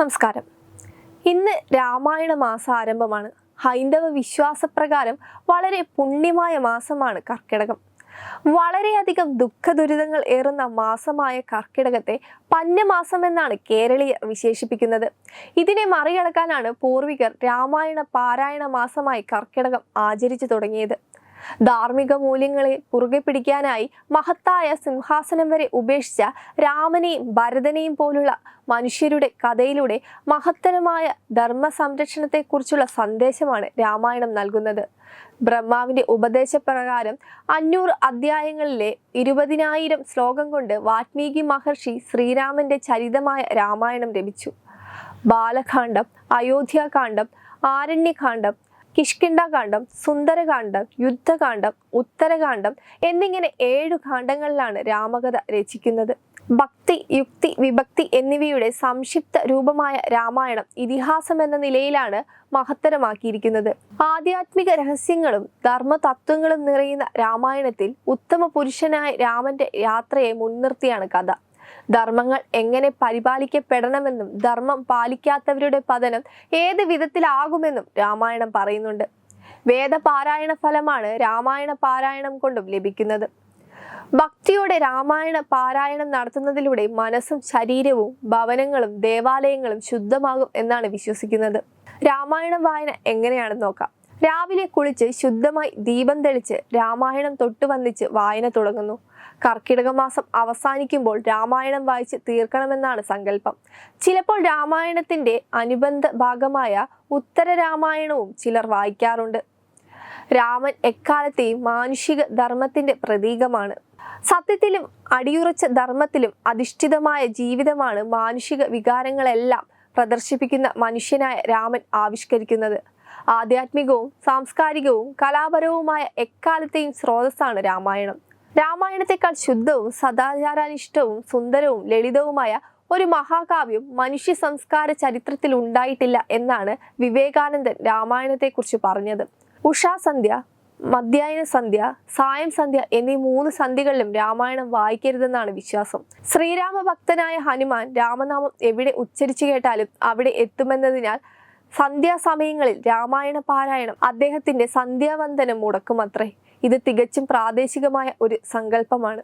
നമസ്കാരം. ഇന്ന് രാമായണ മാസം ആരംഭമാണ് ഹൈന്ദവ വിശ്വാസപ്രകാരം വളരെ പുണ്യമായ മാസമാണ് കർക്കിടകം. വളരെയധികം ദുഃഖ ദുരിതങ്ങൾ ഏറുന്ന മാസമായ കർക്കിടകത്തെ പന്നമാസം എന്നാണ് കേരളീയർ വിശേഷിപ്പിക്കുന്നത്. ഇതിനെ മറികടക്കാനാണ് പൂർവികർ രാമായണ പാരായണ മാസമായി കർക്കിടകം ആചരിച്ചു തുടങ്ങിയത്. ധാർമ്മിക മൂല്യങ്ങളെ കുറുകെ പിടിക്കാനായി മഹത്തായ സിംഹാസനം വരെ ഉപേക്ഷിച്ച രാമനെയും ഭരതനെയും പോലുള്ള മനുഷ്യരുടെ കഥയിലൂടെ മഹത്തരമായ ധർമ്മ സംരക്ഷണത്തെക്കുറിച്ചുള്ള സന്ദേശമാണ് രാമായണം നൽകുന്നത്. ബ്രഹ്മാവിന്റെ ഉപദേശപ്രകാരം അഞ്ഞൂറ് അധ്യായങ്ങളിലെ ഇരുപതിനായിരം ശ്ലോകം കൊണ്ട് വാത്മീകി മഹർഷി ശ്രീരാമന്റെ ചരിതമായ രാമായണം രചിച്ചു ബാലകാന്ഡം അയോധ്യാകാന്ഡം ആരണ്യകാന്ഡം കിഷ്കിണ്ടാകാന്ഡം സുന്ദരകാന്ഡം യുദ്ധകാന്ഡം ഉത്തരകാന്ഡം എന്നിങ്ങനെ ഏഴു കാണ്ഡങ്ങളിലാണ് രാമകഥ രചിക്കുന്നത്. ഭക്തി യുക്തി വിഭക്തി എന്നിവയുടെ സംക്ഷിപ്ത രൂപമായ രാമായണം ഇതിഹാസം എന്ന നിലയിലാണ് മഹത്തരമാക്കിയിരിക്കുന്നത്. ആധ്യാത്മിക രഹസ്യങ്ങളും ധർമ്മതത്വങ്ങളും നിറയുന്ന രാമായണത്തിൽ ഉത്തമ പുരുഷനായ രാമന്റെ യാത്രയെ മുൻനിർത്തിയാണ് കഥ. ധർമ്മങ്ങൾ എങ്ങനെ പരിപാലിക്കപ്പെടണമെന്നും ധർമ്മം പാലിക്കാത്തവരുടെ പതനം ഏത് വിധത്തിലാകുമെന്നും രാമായണം പറയുന്നുണ്ട്. വേദപാരായണ ഫലമാണ് രാമായണ പാരായണം കൊണ്ടും ലഭിക്കുന്നത്. ഭക്തിയോടെ രാമായണ പാരായണം നടത്തുന്നതിലൂടെ മനസ്സും ശരീരവും ഭവനങ്ങളും ദേവാലയങ്ങളും ശുദ്ധമാകും എന്നാണ് വിശ്വസിക്കുന്നത്. രാമായണ വായന എങ്ങനെയാണെന്ന് നോക്കാം. രാവിലെ കുളിച്ച് ശുദ്ധമായി ദീപം തെളിച്ച് രാമായണം തൊട്ടു വന്നിച്ച് വായന തുടങ്ങുന്നു. കർക്കിടക മാസം അവസാനിക്കുമ്പോൾ രാമായണം വായിച്ച് തീർക്കണമെന്നാണ് സങ്കല്പം. ചിലപ്പോൾ രാമായണത്തിന്റെ അനുബന്ധ ഭാഗമായ ഉത്തര രാമായണവും ചിലർ വായിക്കാറുണ്ട്. രാമൻ എക്കാലത്തെയും മാനുഷിക ധർമ്മത്തിന്റെ പ്രതീകമാണ്. സത്യത്തിലും അടിയുറച്ച ധർമ്മത്തിലും അധിഷ്ഠിതമായ ജീവിതമാണ് മാനുഷിക വികാരങ്ങളെല്ലാം പ്രദർശിപ്പിക്കുന്ന മനുഷ്യനായ രാമൻ ആവിഷ്കരിക്കുന്നത്. ആധ്യാത്മികവും സാംസ്കാരികവും കലാപരവുമായ എക്കാലത്തെയും സ്രോതസ്സാണ് രാമായണം. രാമായണത്തെക്കാൾ ശുദ്ധവും സദാചാരാനിഷ്ഠവും സുന്ദരവും ലളിതവുമായ ഒരു മഹാകാവ്യം മനുഷ്യ സംസ്കാര ചരിത്രത്തിൽ ഉണ്ടായിട്ടില്ല എന്നാണ് വിവേകാനന്ദൻ രാമായണത്തെക്കുറിച്ച് പറഞ്ഞത്. ഉഷാസന്ധ്യ മധ്യായന സന്ധ്യ സായം സന്ധ്യ എന്നീ മൂന്ന് സന്ധ്യകളിലും രാമായണം വായിക്കരുതെന്നാണ് വിശ്വാസം. ശ്രീരാമഭക്തനായ ഹനുമാൻ രാമനാമം എവിടെ ഉച്ചരിച്ചു കേട്ടാലും അവിടെ എത്തുമെന്നതിനാൽ സന്ധ്യാസമയങ്ങളിൽ രാമായണ പാരായണം അദ്ദേഹത്തിന്റെ സന്ധ്യാവന്ദനം മുടക്കുമത്രേ. ഇത് തികച്ചും പ്രാദേശികമായ ഒരു സങ്കല്പമാണ്.